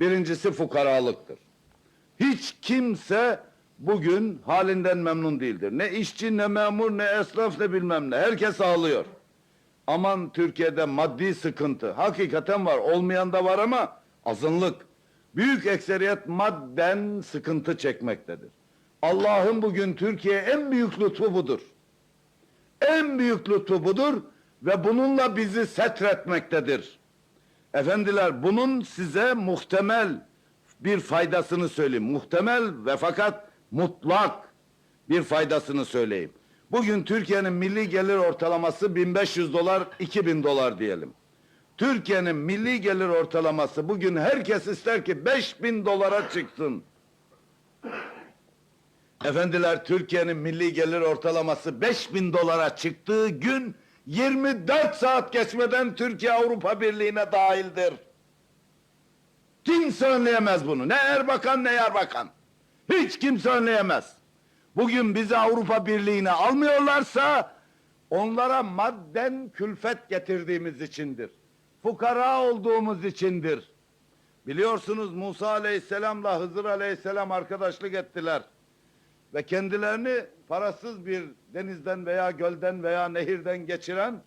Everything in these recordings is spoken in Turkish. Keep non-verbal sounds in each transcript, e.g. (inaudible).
Birincisi fukaralıktır. Hiç kimse bugün halinden memnun değildir. Ne işçi, ne memur, ne esnaf, ne bilmem ne. Herkes ağlıyor. Aman Türkiye'de maddi sıkıntı. Hakikaten var. Olmayan da var ama azınlık. Büyük ekseriyet madden sıkıntı çekmektedir. Allah'ın bugün Türkiye'ye en büyük lütfu budur. En büyük lütfu budur ve bununla bizi setretmektedir. Efendiler bunun size muhtemel bir faydasını söyleyeyim. Muhtemel ve fakat mutlak bir faydasını söyleyeyim. Bugün Türkiye'nin milli gelir ortalaması 1500 dolar, 2000 dolar diyelim. Türkiye'nin milli gelir ortalaması bugün herkes ister ki 5000 dolara çıksın. Efendiler Türkiye'nin milli gelir ortalaması 5000 dolara çıktığı gün 24 saat geçmeden Türkiye Avrupa Birliği'ne dahildir. Kimse önleyemez bunu. Ne Erbakan ne Yarbakan. Hiç kimse önleyemez. Bugün bizi Avrupa Birliği'ne almıyorlarsa onlara madden külfet getirdiğimiz içindir. Fukara olduğumuz içindir. Biliyorsunuz Musa Aleyhisselam'la Hızır Aleyhisselam arkadaşlık ettiler. Ve kendilerini parasız bir denizden veya gölden veya nehirden geçiren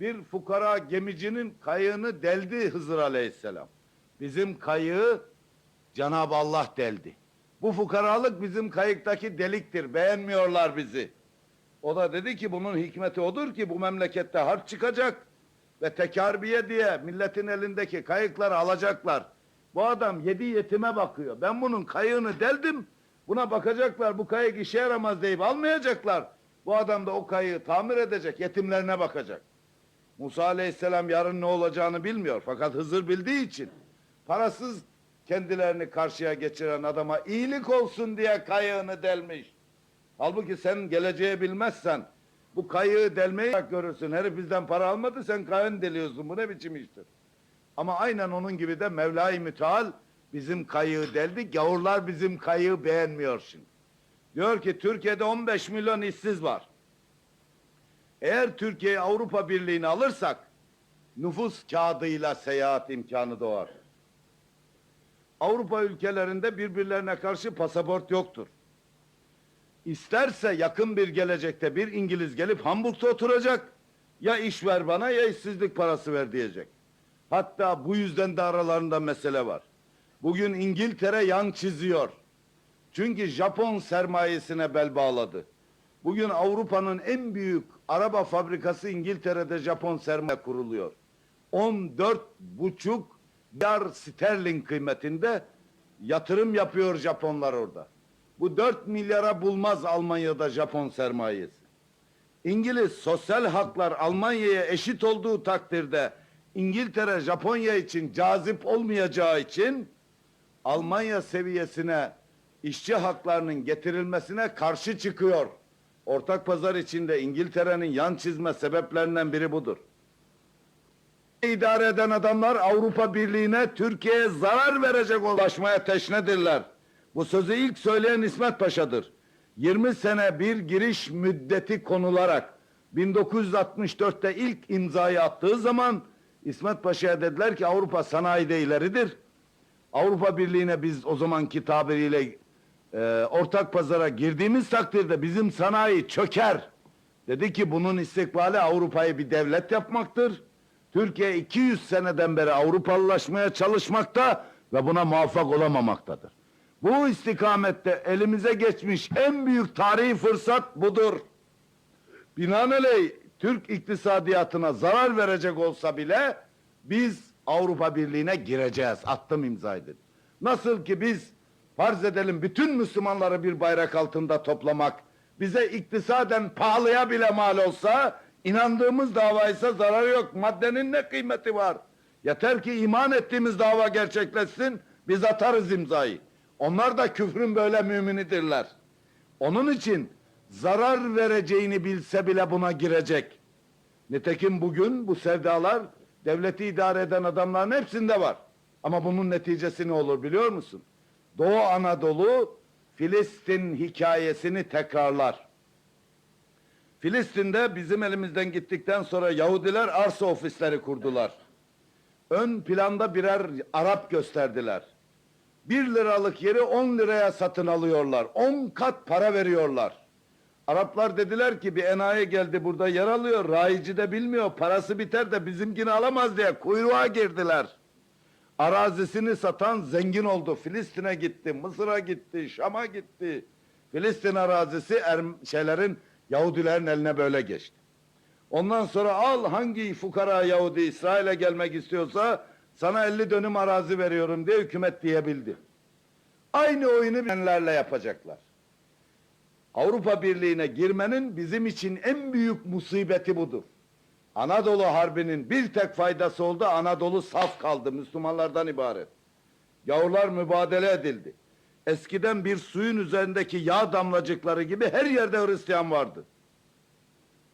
bir fukara gemicinin kayığını deldi Hızır Aleyhisselam. Bizim kayığı Cenab-ı Allah deldi. Bu fukaralık bizim kayıktaki deliktir. Beğenmiyorlar bizi. O da dedi ki bunun hikmeti odur ki bu memlekette harp çıkacak ve tekarbiye diye milletin elindeki kayıkları alacaklar. Bu adam yedi yetime bakıyor. Ben bunun kayığını deldim. Buna bakacaklar. Bu kayık işe yaramaz deyip almayacaklar. Bu adam da o kayığı tamir edecek. Yetimlerine bakacak. Musa aleyhisselam yarın ne olacağını bilmiyor. Fakat Hızır bildiği için parasız kendilerini karşıya geçiren adama iyilik olsun diye kayığını delmiş. Halbuki sen geleceği bilmezsen bu kayığı delmeyi görürsün. Herif bizden para almadı sen kayığını deliyorsun. Bu ne biçim iştir? Ama aynen onun gibi de Mevla-i Müteal bizim kayığı deldi. Gavurlar bizim kayığı beğenmiyor şimdi. Diyor ki Türkiye'de 15 milyon işsiz var. Eğer Türkiye'yi Avrupa Birliği'ne alırsak nüfus kağıdıyla seyahat imkanı doğar. Avrupa ülkelerinde birbirlerine karşı pasaport yoktur. İsterse yakın bir gelecekte bir İngiliz gelip Hamburg'da oturacak. Ya iş ver bana ya işsizlik parası ver diyecek. Hatta bu yüzden de aralarında mesele var. Bugün İngiltere yan çiziyor. Çünkü Japon sermayesine bel bağladı. Bugün Avrupa'nın en büyük araba fabrikası İngiltere'de Japon sermaye kuruluyor. 14 buçuk milyar sterlin kıymetinde yatırım yapıyor Japonlar orada. Bu 4 milyara bulmaz Almanya'da Japon sermayesi. İngiliz sosyal haklar Almanya'ya eşit olduğu takdirde İngiltere Japonya için cazip olmayacağı için Almanya seviyesine işçi haklarının getirilmesine karşı çıkıyor. Ortak pazar içinde İngiltere'nin yan çizme sebeplerinden biri budur. İdare eden adamlar Avrupa Birliği'ne Türkiye'ye zarar verecek ulaşmaya teşnedirler. Bu sözü ilk söyleyen İsmet Paşa'dır. 20 sene bir giriş müddeti konularak 1964'te ilk imzayı attığı zaman İsmet Paşa'ya dediler ki Avrupa sanayide ileridir. Avrupa Birliği'ne biz o zamanki tabiriyle e, ortak pazara girdiğimiz takdirde bizim sanayi çöker. Dedi ki bunun istikbali Avrupa'yı bir devlet yapmaktır. Türkiye 200 seneden beri Avrupalılaşmaya çalışmakta ve buna muvaffak olamamaktadır. Bu istikamette elimize geçmiş en büyük tarihi fırsat budur. Binaenaleyh Türk iktisadiyatına zarar verecek olsa bile biz Avrupa Birliği'ne gireceğiz. Attım imzayı dedi. Nasıl ki biz farz edelim bütün Müslümanları bir bayrak altında toplamak bize iktisaden pahalıya bile mal olsa inandığımız davaysa zararı yok. Maddenin ne kıymeti var? Yeter ki iman ettiğimiz dava gerçekleşsin biz atarız imzayı. Onlar da küfrün böyle müminidirler. Onun için zarar vereceğini bilse bile buna girecek. Nitekim bugün bu sevdalar devleti idare eden adamların hepsinde var. Ama bunun neticesi ne olur biliyor musun? Doğu Anadolu Filistin hikayesini tekrarlar. Filistin'de bizim elimizden gittikten sonra Yahudiler arsa ofisleri kurdular. Ön planda birer Arap gösterdiler. Bir liralık yeri 10 liraya satın alıyorlar. 10 kat para veriyorlar. Araplar dediler ki bir enayi geldi burada yer alıyor. Rayici de bilmiyor. Parası biter de bizimkini alamaz diye kuyruğa girdiler. Arazisini satan zengin oldu. Filistin'e gitti, Mısır'a gitti, Şam'a gitti. Filistin arazisi Erm- şeylerin Yahudilerin eline böyle geçti. Ondan sonra al hangi fukara Yahudi İsrail'e gelmek istiyorsa sana 50 dönüm arazi veriyorum diye hükümet diyebildi. Aynı oyunu bilenlerle yapacaklar. Avrupa Birliği'ne girmenin bizim için en büyük musibeti budur. Anadolu Harbi'nin bir tek faydası oldu, Anadolu saf kaldı, Müslümanlardan ibaret. Yavrular mübadele edildi. Eskiden bir suyun üzerindeki yağ damlacıkları gibi her yerde Hristiyan vardı.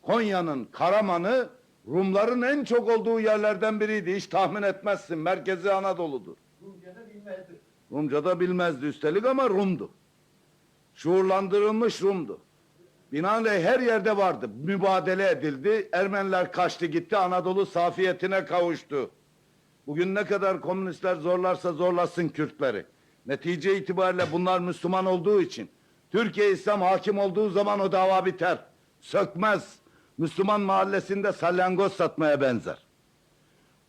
Konya'nın Karaman'ı Rumların en çok olduğu yerlerden biriydi. Hiç tahmin etmezsin. Merkezi Anadolu'dur. Rumca'da bilmezdi. Rumca da bilmezdi üstelik ama Rum'du. Şuurlandırılmış Rum'du. Binaenaleyh her yerde vardı. Mübadele edildi. Ermeniler kaçtı gitti. Anadolu safiyetine kavuştu. Bugün ne kadar komünistler zorlarsa zorlasın Kürtleri. Netice itibariyle bunlar Müslüman olduğu için. Türkiye İslam hakim olduğu zaman o dava biter. Sökmez. Müslüman mahallesinde salyangoz satmaya benzer.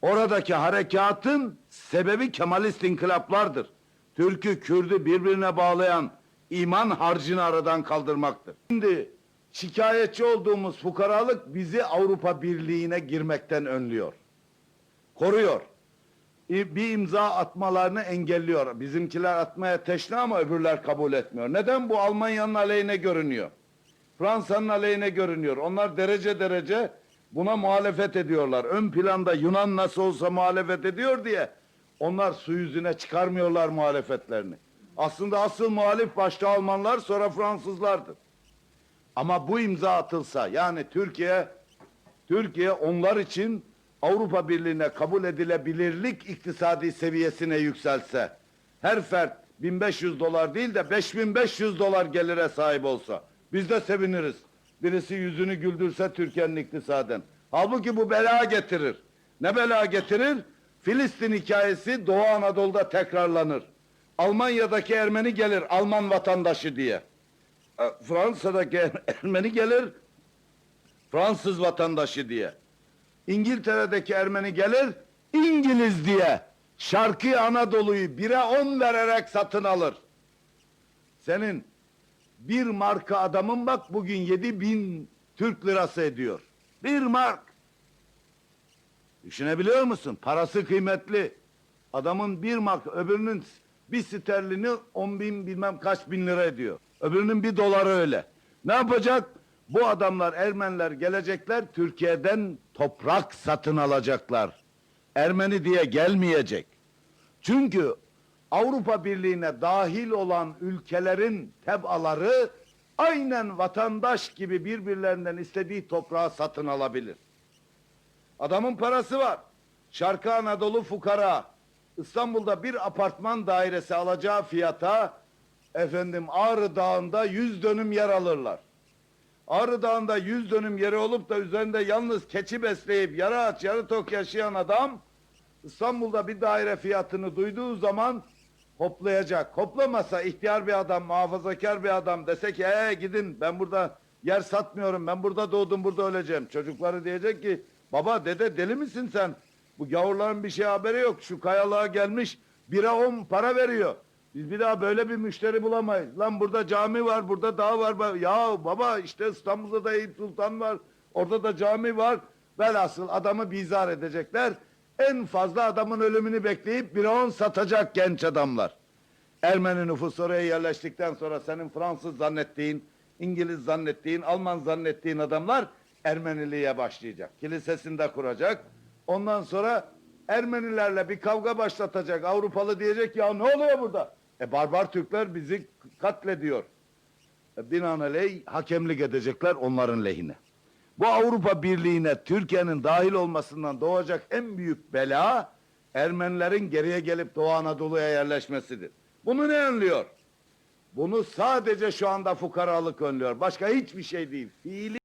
Oradaki harekatın sebebi Kemalist inkılaplardır. Türk'ü, Kürd'ü birbirine bağlayan iman harcını aradan kaldırmaktır. Şimdi şikayetçi olduğumuz fukaralık bizi Avrupa Birliği'ne girmekten önlüyor. Koruyor. Bir imza atmalarını engelliyor. Bizimkiler atmaya teşne ama öbürler kabul etmiyor. Neden? Bu Almanya'nın aleyhine görünüyor. Fransa'nın aleyhine görünüyor. Onlar derece derece buna muhalefet ediyorlar. Ön planda Yunan nasıl olsa muhalefet ediyor diye onlar su yüzüne çıkarmıyorlar muhalefetlerini. Aslında asıl muhalif başta Almanlar sonra Fransızlardır. Ama bu imza atılsa yani Türkiye Türkiye onlar için Avrupa Birliği'ne kabul edilebilirlik iktisadi seviyesine yükselse her fert 1500 dolar değil de 5500 dolar gelire sahip olsa biz de seviniriz. Birisi yüzünü güldürse Türkiye'nin iktisaden. Halbuki bu bela getirir. Ne bela getirir? Filistin hikayesi Doğu Anadolu'da tekrarlanır. Almanya'daki Ermeni gelir Alman vatandaşı diye. E, Fransa'daki Er- (laughs) Ermeni gelir Fransız vatandaşı diye. İngiltere'deki Ermeni gelir İngiliz diye. Şarkı Anadolu'yu bire on vererek satın alır. Senin bir marka adamın bak bugün yedi bin Türk lirası ediyor. Bir mark. Düşünebiliyor musun? Parası kıymetli. Adamın bir mark, öbürünün bir sterlini on bin bilmem kaç bin lira ediyor. Öbürünün bir doları öyle. Ne yapacak? Bu adamlar Ermeniler gelecekler Türkiye'den toprak satın alacaklar. Ermeni diye gelmeyecek. Çünkü Avrupa Birliği'ne dahil olan ülkelerin tebaları aynen vatandaş gibi birbirlerinden istediği toprağı satın alabilir. Adamın parası var. Şarkı Anadolu fukara. İstanbul'da bir apartman dairesi alacağı fiyata efendim Ağrı Dağı'nda yüz dönüm yer alırlar. Ağrı Dağı'nda yüz dönüm yeri olup da üzerinde yalnız keçi besleyip yarı aç yarı tok yaşayan adam İstanbul'da bir daire fiyatını duyduğu zaman hoplayacak. Hoplamasa ihtiyar bir adam, muhafazakar bir adam dese ki ee gidin ben burada yer satmıyorum, ben burada doğdum burada öleceğim. Çocukları diyecek ki baba dede deli misin sen? Bu gavurların bir şey haberi yok. Şu kayalığa gelmiş bira on para veriyor. Biz bir daha böyle bir müşteri bulamayız. Lan burada cami var, burada dağ var. Ya baba işte İstanbul'da da Eyüp Sultan var. Orada da cami var. Velhasıl adamı bizar edecekler. En fazla adamın ölümünü bekleyip bir on satacak genç adamlar. Ermeni nüfus oraya yerleştikten sonra senin Fransız zannettiğin, İngiliz zannettiğin, Alman zannettiğin adamlar Ermeniliğe başlayacak. Kilisesini de kuracak. Ondan sonra Ermenilerle bir kavga başlatacak. Avrupalı diyecek ya ne oluyor burada? E barbar Türkler bizi katlediyor. E, binaenaleyh hakemlik edecekler onların lehine. Bu Avrupa Birliği'ne Türkiye'nin dahil olmasından doğacak en büyük bela Ermenilerin geriye gelip Doğu Anadolu'ya yerleşmesidir. Bunu ne önlüyor? Bunu sadece şu anda fukaralık önlüyor. Başka hiçbir şey değil. Fiili